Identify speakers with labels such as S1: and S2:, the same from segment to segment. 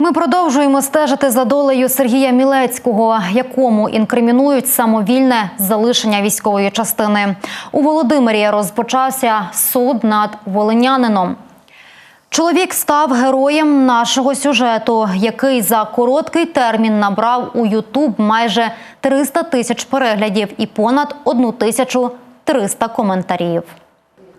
S1: Ми продовжуємо стежити за долею Сергія Мілецького, якому інкримінують самовільне залишення військової частини. У Володимирі розпочався суд над волинянином. Чоловік став героєм нашого сюжету, який за короткий термін набрав у Ютуб майже 300 тисяч переглядів і понад 1300 коментарів.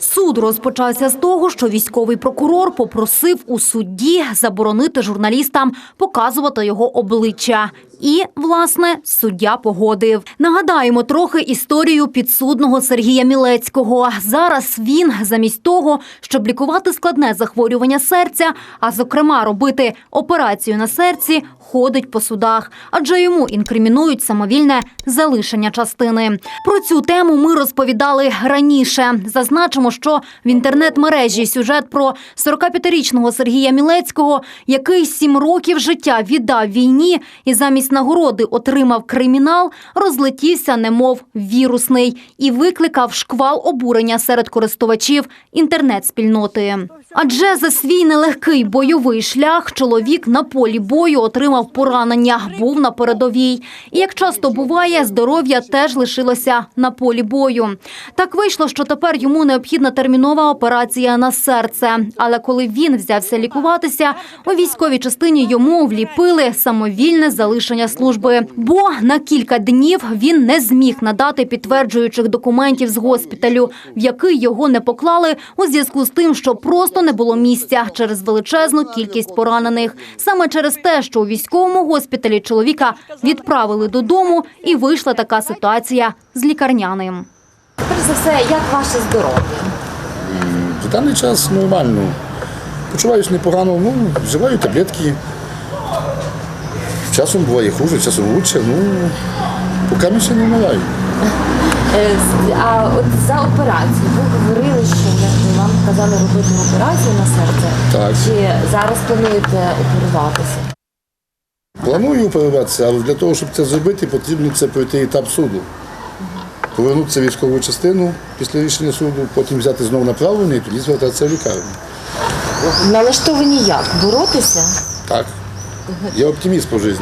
S2: Суд розпочався з того, що військовий прокурор попросив у судді заборонити журналістам показувати його обличчя. І, власне, суддя погодив. Нагадаємо трохи історію підсудного Сергія Мілецького. Зараз він, замість того, щоб лікувати складне захворювання серця, а зокрема робити операцію на серці, ходить по судах, адже йому інкримінують самовільне залишення частини. Про цю тему ми розповідали раніше. Зазначимо, що в інтернет-мережі сюжет про 45-річного Сергія Мілецького, який сім років життя віддав війні і замість нагороди отримав кримінал, розлетівся, немов вірусний, і викликав шквал обурення серед користувачів інтернет-спільноти. Адже за свій нелегкий бойовий шлях чоловік на полі бою отримав поранення, був на передовій. І як часто буває, здоров'я теж лишилося на полі бою. Так вийшло, що тепер йому необхідна термінова операція на серце. Але коли він взявся лікуватися, у військовій частині йому вліпили самовільне залишення служби. Бо на кілька днів він не зміг надати підтверджуючих документів з госпіталю, в який його не поклали у зв'язку з тим, що просто не було місця через величезну кількість поранених. Саме через те, що у військовому госпіталі чоловіка відправили додому, і вийшла така ситуація з лікарняним.
S3: Перш за все, як ваше здоров'я?
S4: В даний час нормально. Почуваюсь непогано, ну, вживаю таблетки. Часом буває хуже, часом лучше. Ну, поки ми ще не вмираю.
S3: Е, А от за операцію ви говорили, що вам казали робити операцію на серце.
S4: Так.
S3: Чи зараз плануєте оперуватися?
S4: Планую оперуватися, але для того, щоб це зробити, потрібно це пройти етап суду. Повернутися в військову частину після рішення суду, потім взяти знову направлення і тоді звертатися в лікарню.
S3: Налаштовані як? Боротися?
S4: Так. Я оптиміст по житті.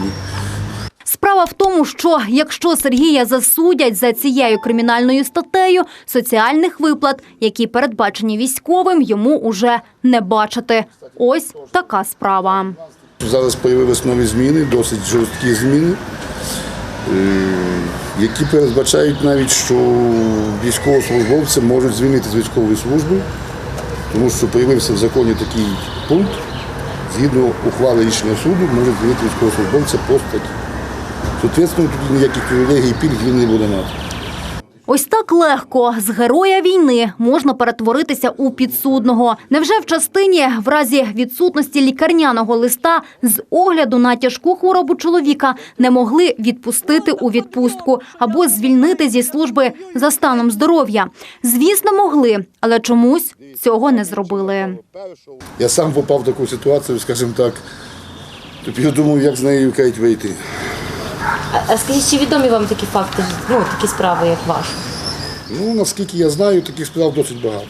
S2: Справа в тому, що якщо Сергія засудять за цією кримінальною статтею, соціальних виплат, які передбачені військовим, йому уже не бачити. Ось така справа.
S4: Зараз з'явились нові зміни, досить жорсткі зміни, е, які передбачають навіть, що військовослужбовці можуть звільнити з військової служби, тому що з'явився в законі такий пункт, згідно ухвали рішення суду, можуть звільнити військовослужбовця просто так. Соответственно, тут ніяких привілегій і пільг він не буде мати.
S2: Ось так легко з героя війни можна перетворитися у підсудного. Невже в частині в разі відсутності лікарняного листа з огляду на тяжку хворобу чоловіка не могли відпустити у відпустку або звільнити зі служби за станом здоров'я? Звісно, могли, але чомусь цього не зробили.
S4: Я сам попав в таку ситуацію, скажімо так. Тобто я думав, як з нею вийти.
S3: А, скажіть, чи відомі вам такі факти, ну такі справи, як ваша?
S4: Ну, наскільки я знаю, таких справ досить багато.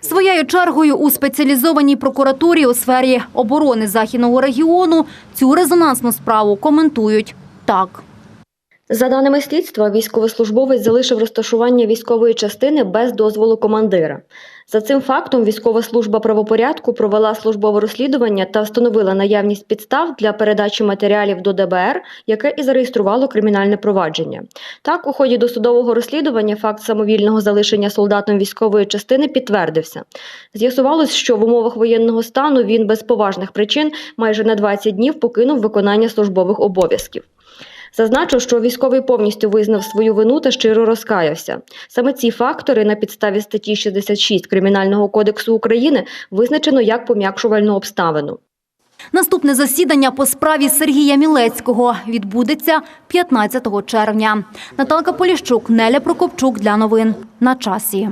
S2: Своєю чергою у спеціалізованій прокуратурі у сфері оборони західного регіону цю резонансну справу коментують так.
S5: За даними слідства, військовослужбовець залишив розташування військової частини без дозволу командира. За цим фактом військова служба правопорядку провела службове розслідування та встановила наявність підстав для передачі матеріалів до ДБР, яке і зареєструвало кримінальне провадження. Так, у ході досудового розслідування факт самовільного залишення солдатом військової частини підтвердився. З'ясувалось, що в умовах воєнного стану він без поважних причин майже на 20 днів покинув виконання службових обов'язків. Зазначу, що військовий повністю визнав свою вину та щиро розкаявся. Саме ці фактори на підставі статті 66 Кримінального кодексу України визначено як пом'якшувальну обставину.
S2: Наступне засідання по справі Сергія Мілецького відбудеться 15 червня. Наталка Поліщук, Неля Прокопчук для новин на часі.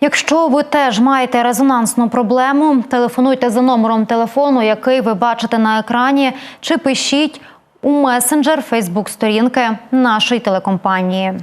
S1: Якщо ви теж маєте резонансну проблему, телефонуйте за номером телефону, який ви бачите на екрані, чи пишіть у месенджер Фейсбук-сторінки нашої телекомпанії.